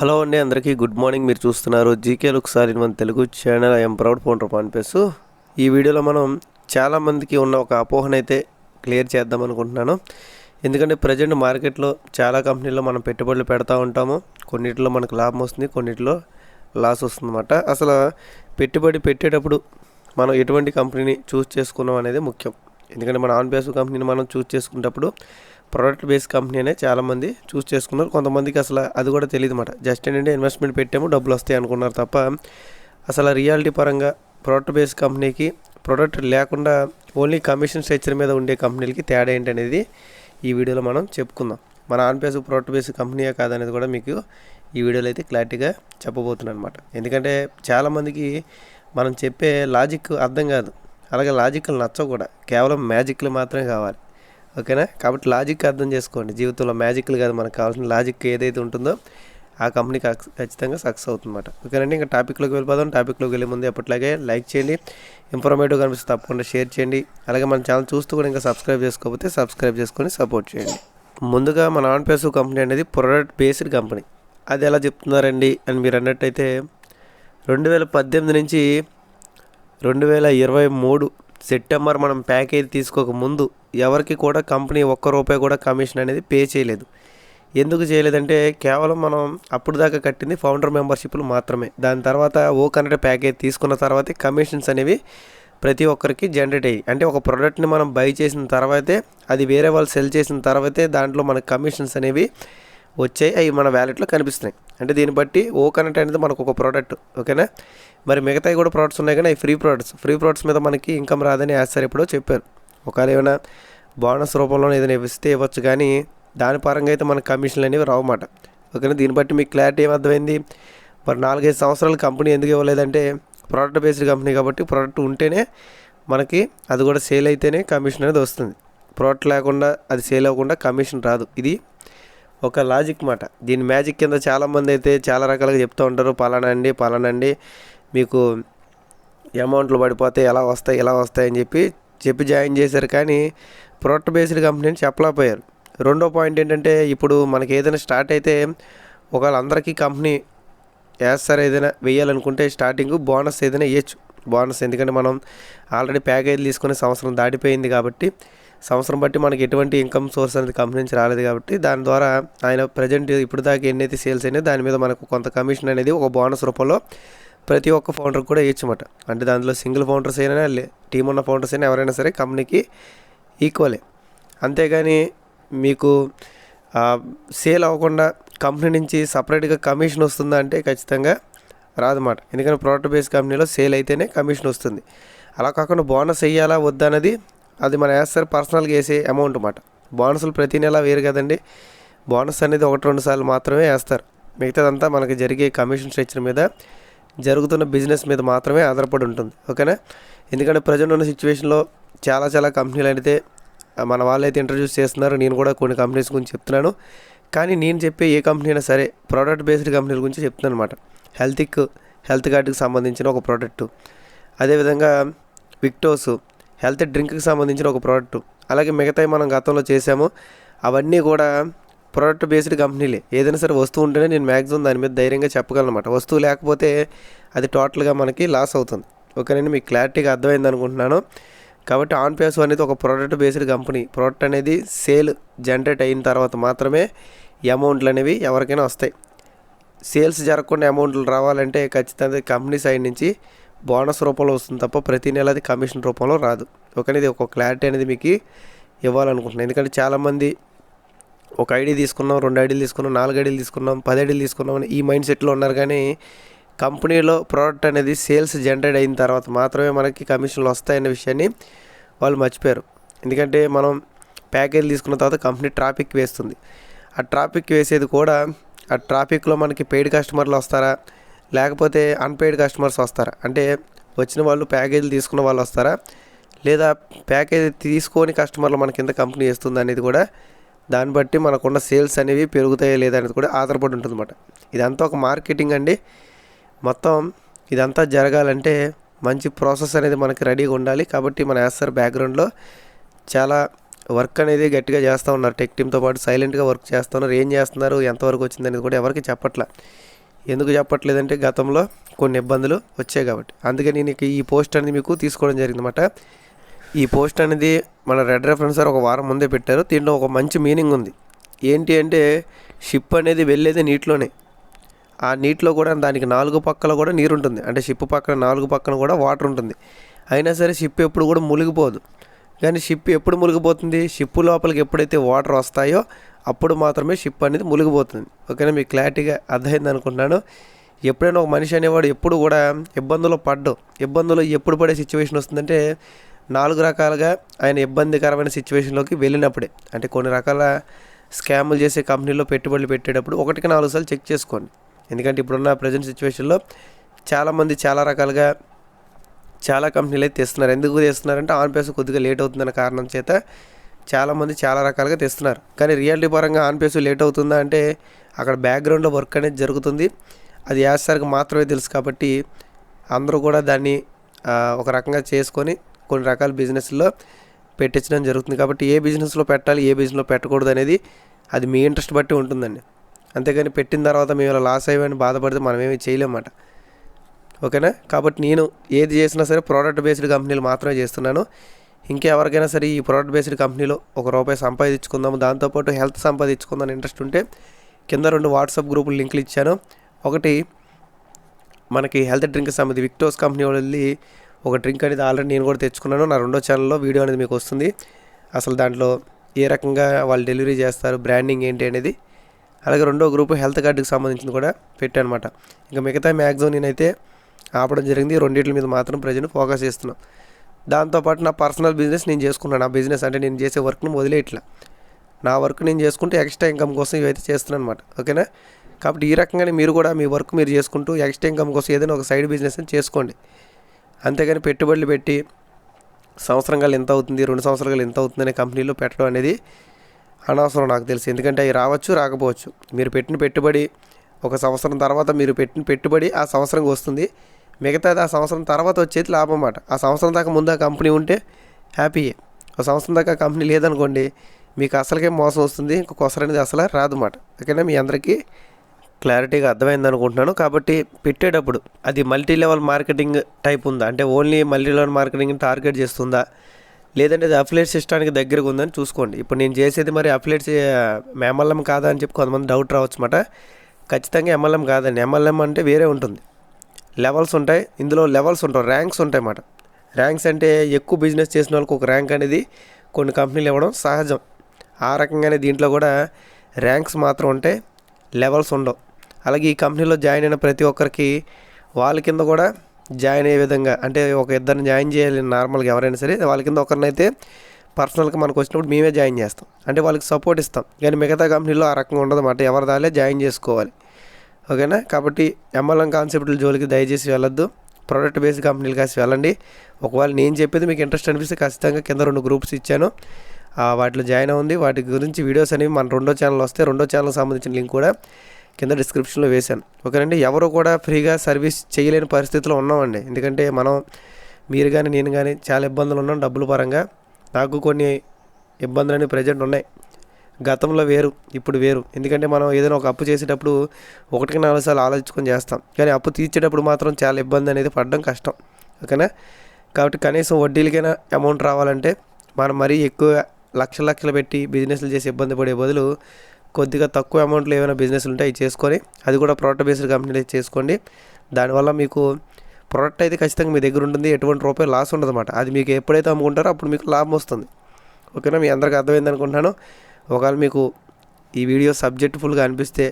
Hello అండి అందరికీ good morning. మీరు చూస్తున్నారు జీకే లుక్ సార్ ఇన్ మన Telugu channel. I'm proud phone పాన్పేసు ఈ వీడియోలో మనం చాలామందికి ఉన్న ఒక అపోహనైతే క్లియర్ చేద్దాం అనుకుంటున్నాను. ఎందుకంటే ప్రజెంట్ మార్కెట్లో చాలా కంపెనీల్లో మనం పెట్టుబడులు పెడతా ఉంటాము. కొన్నిటిలో మనకు లాభం వస్తుంది కొన్నిటిలో లాస్ వస్తుందన్నమాట. అసలు పెట్టుబడి పెట్టేటప్పుడు మనం ఎటువంటి కంపెనీని చూస్ చేసుకున్నాం అనేది ముఖ్యం. ఎందుకంటే మన ఆన్ బేస్ కంపెనీని మనం చూస్ చేసుకునేటప్పుడు ప్రోడక్ట్ బేస్ కంపెనీ అనే చాలామంది చూస్ చేసుకున్నారు. కొంతమందికి అసలు అది కూడా తెలియదు అనమాట జస్ట్ ఏంటంటే ఇన్వెస్ట్మెంట్ పెట్టాము డబ్బులు వస్తాయి అనుకున్నారు తప్ప అసలు రియాలిటీ పరంగా ప్రోడక్ట్ బేస్ కంపెనీకి ప్రోడక్ట్ లేకుండా ఓన్లీ కమిషన్ స్ట్రక్చర్ మీద ఉండే కంపెనీలకి తేడా ఏంటనేది ఈ వీడియోలో మనం చెప్పుకుందాం. మన ఆన్ బేస్ ప్రోడక్ట్ బేస్ కంపెనీయే కాదనేది కూడా మీకు ఈ వీడియోలో అయితే క్లారిటీగా చెప్పబోతున్నాను అనమాట ఎందుకంటే చాలామందికి మనం చెప్పే లాజిక్ అర్థం కాదు. అలాగే లాజిక్లు నచ్చవు కూడా. కేవలం మ్యాజిక్లు మాత్రమే కావాలి. ఓకేనా? కాబట్టి లాజిక్ అర్థం చేసుకోండి. జీవితంలో మ్యాజిక్లు కాదు మనకు కావాల్సిన లాజిక్ ఏదైతే ఉంటుందో ఆ కంపెనీ ఖచ్చితంగా సక్సెస్ అవుతుందన్నమాట. ఓకేనండి ఇంకా టాపిక్లోకి వెళ్ళిపోదాం. టాపిక్లోకి వెళ్ళే ముందు ఎప్పటిలాగే లైక్ చేయండి. ఇన్ఫర్మేటివ్ కనిపిస్తే తప్పకుండా షేర్ చేయండి. అలాగే మన ఛానల్ చూస్తూ కూడా ఇంకా సబ్స్క్రైబ్ చేసుకోకపోతే సబ్స్క్రైబ్ చేసుకొని సపోర్ట్ చేయండి. ముందుగా మన ఆన్ పేసు కంపెనీ అనేది ప్రొడక్ట్ బేస్డ్ కంపెనీ అది ఎలా చెప్తున్నారండి? అని మీరు అన్నట్టయితే రెండు వేల పద్దెనిమిది నుంచి రెండు వేల ఇరవై మూడు సెప్టెంబర్ మనం ప్యాకేజ్ తీసుకోక ముందు ఎవరికి కూడా కంపెనీ ఒక్క రూపాయి కూడా కమిషన్ అనేది పే చేయలేదు. ఎందుకు చేయలేదంటే కేవలం మనం అప్పుడు దాకా కట్టింది ఫౌండర్ మెంబర్షిప్లు మాత్రమే. దాని తర్వాత ఓ కన్నడ ప్యాకేజ్ తీసుకున్న తర్వాతే కమిషన్స్ అనేవి ప్రతి ఒక్కరికి జనరేట్ అయ్యి అంటే ఒక ప్రోడక్ట్ని మనం బై చేసిన తర్వాతే అది వేరే వాళ్ళు సెల్ చేసిన తర్వాతే దాంట్లో మనకు కమిషన్స్ అనేవి వచ్చాయి అవి మన వ్యాలెట్లో కనిపిస్తున్నాయి. అంటే దీన్ని బట్టి ఓ కనెక్ట్ అనేది మనకు ఒక ప్రోడక్ట్ ఓకేనా? మరి మిగతాయి కూడా ప్రోడక్ట్స్ ఉన్నాయి కానీ అవి ఫ్రీ ప్రోడక్ట్స్ ఫ్రీ ప్రోడక్ట్స్ మీద మనకి ఇన్కమ్ రాదని యాస్తారు ఎప్పుడో చెప్పారు. ఒకవేళ ఏమైనా బోనస్ రూపంలో ఏదైనా ఇస్తే ఇవ్వచ్చు కానీ దాని పరంగా అయితే మనకు కమిషన్లు అనేవి రావన్నమాట ఓకేనా దీన్ని బట్టి మీకు క్లారిటీ ఏమర్థమైంది? మరి నాలుగైదు సంవత్సరాలు కంపెనీ ఎందుకు ఇవ్వలేదంటే ప్రోడక్ట్ బేస్డ్ కంపెనీ కాబట్టి ప్రోడక్ట్ ఉంటేనే మనకి అది కూడా సేల్ అయితేనే కమిషన్ అనేది వస్తుంది. ప్రోడక్ట్ లేకుండా అది సేల్ అవ్వకుండా కమిషన్ రాదు. ఇది ఒక లాజిక్ మాట దీని మ్యాజిక్ కింద చాలామంది అయితే చాలా రకాలుగా చెప్తూ ఉంటారు. పలానా అండి పలానా అండి. మీకు అమౌంట్లు పడిపోతే ఎలా వస్తాయి ఎలా వస్తాయని చెప్పి చెప్పి జాయిన్ చేశారు. కానీ ప్రొడక్ట్ బేస్డ్ కంపెనీని చెప్పలేకపోయారు. రెండో పాయింట్ ఏంటంటే ఇప్పుడు మనకి ఏదైనా స్టార్ట్ అయితే ఒకవేళ అందరికీ కంపెనీ వేస్తారు ఏదైనా వేయాలనుకుంటే స్టార్టింగ్ బోనస్ ఏదైనా వేయచ్చు. బోనస్ ఎందుకంటే మనం ఆల్రెడీ ప్యాకేజ్ తీసుకునే సంవత్సరం దాటిపోయింది కాబట్టి సంవత్సరం బట్టి మనకి ఎటువంటి ఇన్కమ్ సోర్స్ అనేది కంపెనీ నుంచి రాలేదు కాబట్టి దాని ద్వారా ఆయన ప్రజెంట్ ఇప్పుడు దాకా ఎన్నైతే సేల్స్ అయినాయో దాని మీద మనకు కొంత కమిషన్ అనేది ఒక బోనస్ రూపంలో ప్రతి ఒక్క ఫౌండర్ కూడా ఇచ్చమాట అంటే దాంట్లో సింగిల్ ఫౌండర్స్ అయినా టీం ఉన్న ఫౌండర్స్ అయినా ఎవరైనా సరే కంపెనీకి ఈక్వలే. అంతేగాని మీకు సేల్ అవ్వకుండా కంపెనీ నుంచి సపరేట్గా కమిషన్ వస్తుందా అంటే ఖచ్చితంగా రాదన్నమాట ఎందుకంటే ప్రోడక్ట్ బేస్ కంపెనీలో సేల్ అయితేనే కమిషన్ వస్తుంది. అలా కాకుండా బోనస్ వేయాలా వద్దా అనేది అది మన వేస్తారు పర్సనల్గా వేసే అమౌంట్ అన్నమాట బోనస్లు ప్రతి నెల వేరు కదండి. బోనస్ అనేది ఒకటి రెండు సార్లు మాత్రమే వేస్తారు. మిగతాదంతా మనకి జరిగే కమిషన్ స్ట్రక్చర్ మీద జరుగుతున్న బిజినెస్ మీద మాత్రమే ఆధారపడి ఉంటుంది. ఓకేనా? ఎందుకంటే ప్రజెంట్ ఉన్న సిచ్యువేషన్లో చాలా చాలా కంపెనీలు అయితే మన వాళ్ళైతే ఇంట్రడ్యూస్ చేస్తున్నారు. నేను కూడా కొన్ని కంపెనీస్ గురించి చెప్తున్నాను. కానీ నేను చెప్పే ఏ కంపెనీ అయినా సరే ప్రోడక్ట్ బేస్డ్ కంపెనీల గురించి చెప్తున్నాను అనమాట హెల్త్కి హెల్త్ కార్డుకి సంబంధించిన ఒక ప్రోడక్ట్ అదేవిధంగా విక్టోస్ హెల్త్ డ్రింక్కి సంబంధించిన ఒక ప్రోడక్ట్ అలాగే మిగతాయి మనం గతంలో చేసాము అవన్నీ కూడా ప్రోడక్ట్ బేస్డ్ కంపెనీలే ఏదైనా సరే వస్తువు ఉంటేనే నేను మ్యాక్సిమం దాని మీద ధైర్యంగా చెప్పగలనమాట వస్తువు లేకపోతే అది టోటల్గా మనకి లాస్ అవుతుంది. ఓకేనండి మీకు క్లారిటీగా అర్థమైంది అనుకుంటున్నాను. కాబట్టి ఆన్ పేస్ అనేది ఒక ప్రోడక్ట్ బేస్డ్ కంపెనీ ప్రోడక్ట్ అనేది సేల్ జనరేట్ అయిన తర్వాత మాత్రమే అమౌంట్లు అనేవి ఎవరికైనా వస్తాయి. సేల్స్ జరగకుండా అమౌంట్లు రావాలంటే ఖచ్చితంగా కంపెనీ సైడ్ నుంచి బోనస్ రూపంలో వస్తుంది తప్ప ప్రతి నెల అది కమిషన్ రూపంలో రాదు. ఓకే ఇది ఒక క్లారిటీ అనేది మీకు ఇవ్వాలనుకుంటున్నాను. ఎందుకంటే చాలామంది ఒక ఐడి తీసుకున్నాం రెండు ఐడీలు తీసుకున్నాం నాలుగు ఐడీలు తీసుకున్నాం పది ఐడీలు తీసుకున్నాం అని ఈ మైండ్ సెట్లో ఉన్నారు కానీ కంపెనీలో ప్రోడక్ట్ అనేది సేల్స్ జనరేట్ అయిన తర్వాత మాత్రమే మనకి కమిషన్లు వస్తాయనే విషయాన్ని వాళ్ళు మర్చిపోయారు. ఎందుకంటే మనం ప్యాకేజ్ తీసుకున్న తర్వాత కంపెనీ ట్రాఫిక్ వేస్తుంది. ఆ ట్రాఫిక్ వేసేది కూడా ఆ ట్రాఫిక్లో మనకి పెయిడ్ కస్టమర్లు వస్తారా? లేకపోతే అన్పెయిడ్ కస్టమర్స్ వస్తారా? అంటే వచ్చిన వాళ్ళు ప్యాకేజీలు తీసుకున్న వాళ్ళు వస్తారా? లేదా ప్యాకేజ్ తీసుకొని కస్టమర్లు మన కింద కంపెనీ వేస్తుంది అనేది కూడా దాన్ని బట్టి మనకున్న సేల్స్ అనేవి పెరుగుతాయా లేదా అనేది కూడా ఆధారపడి ఉంటుంది అనమాట ఇదంతా ఒక మార్కెటింగ్ అండి. మొత్తం ఇదంతా జరగాలంటే మంచి ప్రాసెస్ అనేది మనకి రెడీగా ఉండాలి. కాబట్టి మన యాసర్ బ్యాక్గ్రౌండ్లో చాలా వర్క్ అనేది గట్టిగా చేస్తూ ఉన్నారు. టెక్ టీమ్తో పాటు సైలెంట్గా వర్క్ చేస్తున్నారు ఏం చేస్తున్నారు? ఎంతవరకు వచ్చింది అనేది కూడా ఎవరికి చెప్పట్లా. ఎందుకు చెప్పట్లేదంటే గతంలో కొన్ని ఇబ్బందులు వచ్చాయి కాబట్టి. అందుకే నేను ఈ పోస్ట్ అనేది మీకు తీసుకోవడం జరిగిందన్నమాట. ఈ పోస్ట్ అనేది మన రెడ్ రెఫరెన్స్ సార్ ఒక వారం ముందే పెట్టారు. దీంట్లో ఒక మంచి మీనింగ్ ఉంది. ఏంటి అంటే షిప్ అనేది వెళ్ళేది నీటిలోనే. ఆ నీటిలో కూడా దానికి నాలుగు పక్కల కూడా నీరు ఉంటుంది. అంటే షిప్ పక్కన నాలుగు పక్కన కూడా వాటర్ ఉంటుంది. అయినా సరే షిప్ ఎప్పుడు కూడా మునిగిపోదు. కానీ షిప్ ఎప్పుడు మునిగిపోతుంది? షిప్ లోపలికి ఎప్పుడైతే వాటర్ వస్తాయో అప్పుడు మాత్రమే షిప్ అనేది మునిగిపోతుంది. ఓకేనా? మీకు క్లారిటీగా అర్థమైంది అనుకుంటున్నాను. ఎప్పుడైనా ఒక మనిషి అనేవాడు ఎప్పుడు కూడా ఇబ్బందులు పడ్డు. ఇబ్బందులు ఎప్పుడు పడే సిచ్యువేషన్ వస్తుందంటే నాలుగు రకాలుగా ఆయన ఇబ్బందికరమైన సిచ్యువేషన్లోకి వెళ్ళినప్పుడే. అంటే కొన్ని రకాల స్కాములు చేసే కంపెనీలో పెట్టుబడులు పెట్టేటప్పుడు ఒకటికి నాలుగు సార్లు చెక్ చేసుకోండి. ఎందుకంటే ఇప్పుడున్న ప్రజెంట్ సిచ్యువేషన్లో చాలామంది చాలా రకాలుగా చాలా కంపెనీలు అయితే తెస్తున్నారు. ఎందుకు తెస్తున్నారంటే ఆన్ పేస్ కొద్దిగా లేట్ అవుతుందన్న కారణం చేత చాలామంది చాలా రకాలుగా తెస్తున్నారు. కానీ రియాలిటీ పరంగా ఆన్ పేస్ లేట్ అవుతుందా అంటే అక్కడ బ్యాక్గ్రౌండ్లో వర్క్ అనేది జరుగుతుంది. అది యాసరికి మాత్రమే తెలుసు కాబట్టి అందరూ కూడా దాన్ని ఒక రకంగా చేసుకొని కొన్ని రకాల బిజినెస్లో పెట్టించడం జరుగుతుంది. కాబట్టి ఏ బిజినెస్లో పెట్టాలి ఏ బిజినెస్లో పెట్టకూడదు అనేది అది మీ ఇంట్రెస్ట్ బట్టి ఉంటుందండి. అంతేగాని పెట్టిన తర్వాత మేము ఇలా లాస్ అయ్యామని బాధపడితే మనం ఏమీ చేయలేమన్నమాట. ఓకేనా? కాబట్టి నేను ఏది చేసినా సరే ప్రోడక్ట్ బేస్డ్ కంపెనీలు మాత్రమే చేస్తున్నాను. ఇంకెవరికైనా సరే ఈ ప్రోడక్ట్ బేస్డ్ కంపెనీలో ఒక రూపాయి సంపాదించుకుందాము. దాంతోపాటు హెల్త్ సంపాదించుకుందాం ఇంట్రెస్ట్ ఉంటే కింద రెండు వాట్సాప్ గ్రూపులు లింకులు ఇచ్చాను. ఒకటి మనకి హెల్త్ డ్రింక్ సంబంధించి విక్టోస్ కంపెనీ వాళ్ళు ఒక డ్రింక్ అనేది ఆల్రెడీ నేను కూడా తెచ్చుకున్నాను. నా రెండో ఛానల్లో వీడియో అనేది మీకు వస్తుంది. అసలు దాంట్లో ఏ రకంగా వాళ్ళు డెలివరీ చేస్తారు బ్రాండింగ్ ఏంటి అనేది. అలాగే రెండో గ్రూపు హెల్త్ కార్డుకి సంబంధించింది కూడా పెట్టాను అనమాట ఇంకా మిగతా మ్యాక్సిమం నేనైతే ఆపడం జరిగింది. రెండింటి మీద మాత్రం ప్రజెంట్ ఫోకస్ చేస్తున్నాను దాంతోపాటు నా పర్సనల్ బిజినెస్ నేను చేసుకున్నాను నా బిజినెస్ అంటే నేను చేసే వర్క్ను వదిలేయట్లా నా వర్క్ నేను చేసుకుంటూ ఎక్స్ట్రా ఇన్కమ్ కోసం ఇవైతే చేస్తున్నాను అనమాట ఓకేనా? కాబట్టి ఈ రకంగానే మీరు కూడా మీ వర్క్ మీరు చేసుకుంటూ ఎక్స్ట్రా ఇన్కమ్ కోసం ఏదైనా ఒక సైడ్ బిజినెస్ అని చేసుకోండి. అంతేగాని పెట్టుబడులు పెట్టి సంవత్సరంగా ఎంత అవుతుంది రెండు సంవత్సరాలు ఎంత అవుతుంది అనే కంపెనీలో పెట్టడం అనేది అనవసరం నాకు తెలుసు. ఎందుకంటే అవి రావచ్చు రాకపోవచ్చు. మీరు పెట్టిన పెట్టుబడి ఒక సంవత్సరం తర్వాత మీరు పెట్టిన పెట్టుబడి ఆ సంవత్సరంకి వస్తుంది. మిగతాది ఆ సంవత్సరం తర్వాత వచ్చేది లాభం అన్నమాట. ఆ సంవత్సరం దాకా ముందు ఆ కంపెనీ ఉంటే హ్యాపీయే ఒక సంవత్సరం దాకా కంపెనీ లేదనుకోండి మీకు అసలుకే మోసం వస్తుంది ఇంక అనేది అసలు రాదు అన్నమాట. ఓకేనా? మీ అందరికీ క్లారిటీగా అర్థమైంది అనుకుంటున్నాను కాబట్టి పెట్టేటప్పుడు అది మల్టీ లెవెల్ మార్కెటింగ్ టైప్ ఉందా? అంటే only multi level marketing target చేస్తుందా? లేదంటే అది అఫిలేట్ సిస్టానికి దగ్గరగా ఉందని చూసుకోండి. ఇప్పుడు నేను చేసేది మరి అఫిలేట్స్ ఎంఎల్ఎం కాదా అని చెప్పి కొంతమంది డౌట్ రావచ్చు అనమాట ఖచ్చితంగా ఎంఎల్ఎం కాదండి. ఎంఎల్ఎం అంటే వేరే ఉంటుంది. లెవెల్స్ ఉంటాయి. ఇందులో లెవెల్స్ ఉంటాయి. ర్యాంక్స్ ఉంటాయి అన్నమాట ర్యాంక్స్ అంటే ఎక్కువ బిజినెస్ చేసిన వాళ్ళకి ఒక ర్యాంక్ అనేది కొన్ని కంపెనీలు ఇవ్వడం సహజం. ఆ రకంగానే దీంట్లో కూడా ర్యాంక్స్ మాత్రం ఉంటాయి లెవెల్స్ ఉండవు. అలాగే ఈ కంపెనీలో జాయిన్ అయిన ప్రతి ఒక్కరికి వాళ్ళ కింద కూడా జాయిన్ అయ్యే విధంగా అంటే ఒక ఇద్దరిని జాయిన్ చేయాలి నార్మల్గా ఎవరైనా సరే వాళ్ళ కింద ఒకరినైతే పర్సనల్గా మనకు వచ్చినప్పుడు మేమే జాయిన్ చేస్తాం. అంటే వాళ్ళకి సపోర్ట్ ఇస్తాం. కానీ మిగతా కంపెనీలో ఆ రకంగా ఉండదు అన్నమాట. ఎవరి దాలే జాయిన్ చేసుకోవాలి. ఓకేనా? కాబట్టి ఎంఎల్ఎం కాన్సెప్ట్ల జోలికి దయచేసి వెళ్ళొద్దు. ప్రోడక్ట్ బేస్డ్ కంపెనీలు కాసి వెళ్ళండి. ఒకవేళ నేను చెప్పేది మీకు ఇంట్రెస్ట్ అనిపిస్తే ఖచ్చితంగా కింద రెండు గ్రూప్స్ ఇచ్చాను. వాటిలో జాయిన్ అవ్వండి. వాటి గురించి వీడియోస్ అనేవి మన రెండో ఛానల్ వస్తే రెండో ఛానల్ సంబంధించిన లింక్ కూడా కింద డిస్క్రిప్షన్లో వేశాను. ఓకేనండి ఎవరు కూడా ఫ్రీగా సర్వీస్ చేయలేని పరిస్థితిలో ఉన్నామండి. ఎందుకంటే మనం మీరు కానీ నేను కానీ చాలా ఇబ్బందులు ఉన్నాం డబ్బుల పరంగా. నాకు కొన్ని ఇబ్బందులు అనేవి ప్రజెంట్ ఉన్నాయి. గతంలో వేరు ఇప్పుడు వేరు. ఎందుకంటే మనం ఏదైనా ఒక అప్పు చేసేటప్పుడు ఒకటికి నాలుగు సార్లు ఆలోచించుకొని చేస్తాం. కానీ అప్పు తీర్చేటప్పుడు మాత్రం చాలా ఇబ్బంది అనేది పడడం కష్టం. ఓకేనా? కాబట్టి కనీసం వడ్డీలకైనా అమౌంట్ రావాలంటే మనం మరీ ఎక్కువ లక్ష లక్షలు పెట్టి బిజినెస్లు చేసి ఇబ్బంది పడే బదులు కొద్దిగా తక్కువ అమౌంట్లో ఏమైనా బిజినెస్లు ఉంటే అవి చేసుకొని అది కూడా ప్రోడక్ట్ బేస్డ్ కంపెనీలు చేసుకోండి. దానివల్ల మీకు ప్రోడక్ట్ అయితే ఖచ్చితంగా మీ దగ్గర ఉంటుంది ఎటువంటి రూపాయి లాస్ ఉండదు అనమాట అది మీకు ఎప్పుడైతే అమ్ముకుంటారో అప్పుడు మీకు లాభం వస్తుంది. ఓకేనా మీ అందరికీ అర్థమైంది అనుకుంటున్నాను. ఒకవేళ మీకు ఈ వీడియో సబ్జెక్ట్ఫుల్గా అనిపిస్తే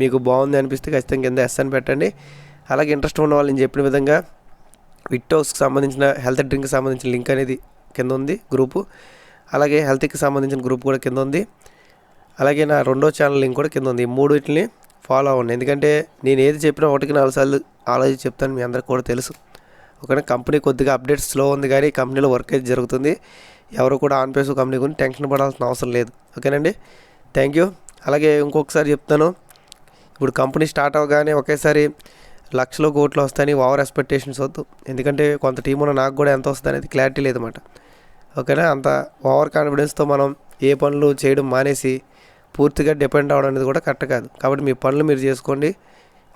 మీకు బాగుంది అనిపిస్తే ఖచ్చితంగా కింద ఎస్ అని పెట్టండి. అలాగే ఇంట్రెస్ట్ ఉన్న వాళ్ళు నేను చెప్పిన విధంగా విట్టోస్కి సంబంధించిన హెల్త్ డ్రింక్కి సంబంధించిన లింక్ అనేది కింద ఉంది గ్రూపు అలాగే హెల్త్కి సంబంధించిన గ్రూప్ కూడా కింద ఉంది. అలాగే నా రెండో ఛానల్ లింక్ కూడా కింద ఉంది. ఈ మూడింటిని ఫాలో అవ్వండి. ఎందుకంటే నేను ఏది చెప్పినా ఒకటికి నాలుగు సార్లు ఆలోచించి చెప్తాను మీ అందరికి కూడా తెలుసు. ఓకేనా కంపెనీ కొద్దిగా అప్డేట్ స్లో ఉంది కానీ కంపెనీలో వర్క్ అయితే జరుగుతుంది. ఎవరు కూడా ఆన్ పేసు కంపెనీ గురించి టెన్షన్ పడాల్సిన అవసరం లేదు. ఓకేనండి? Thank you. అలాగే ఇంకొకసారి చెప్తాను. ఇప్పుడు కంపెనీ స్టార్ట్ అవ్వగానే ఒకేసారి లక్షలో కోట్లు వస్తాయని ఓవర్ ఎక్స్పెక్టేషన్స్ వద్దు. ఎందుకంటే కొంత టీం ఉన్న నాకు కూడా ఎంత వస్తుంది అనేది క్లారిటీ లేదన్నమాట. ఓకేనా? అంత ఓవర్ కాన్ఫిడెన్స్తో మనం ఏ పనులు చేయడం మానేసి పూర్తిగా డిపెండ్ అవ్వడం అనేది కూడా కరెక్ట్ కాదు. కాబట్టి మీ పనులు మీరు చేసుకోండి.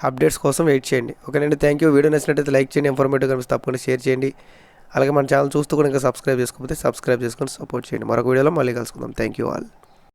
అప్డేట్స్ కోసం వెయిట్ చేయండి. ఓకేనండి థ్యాంక్ యూ వీడియో నచ్చినట్టయితే లైక్ చేయండి ఇన్ఫర్మేటివ్ కనిపిస్తే తప్పకుండా షేర్ చేయండి. అలాగే మన ఛానల్ చూస్తూ కూడా ఇంకా సబ్స్క్రైబ్ చేసుకోకపోతే సబ్స్క్రైబ్ చేసుకొని సపోర్ట్ చేయండి. మరొక వీడియోలో మళ్ళీ కలుసుకుందాం. Thank you all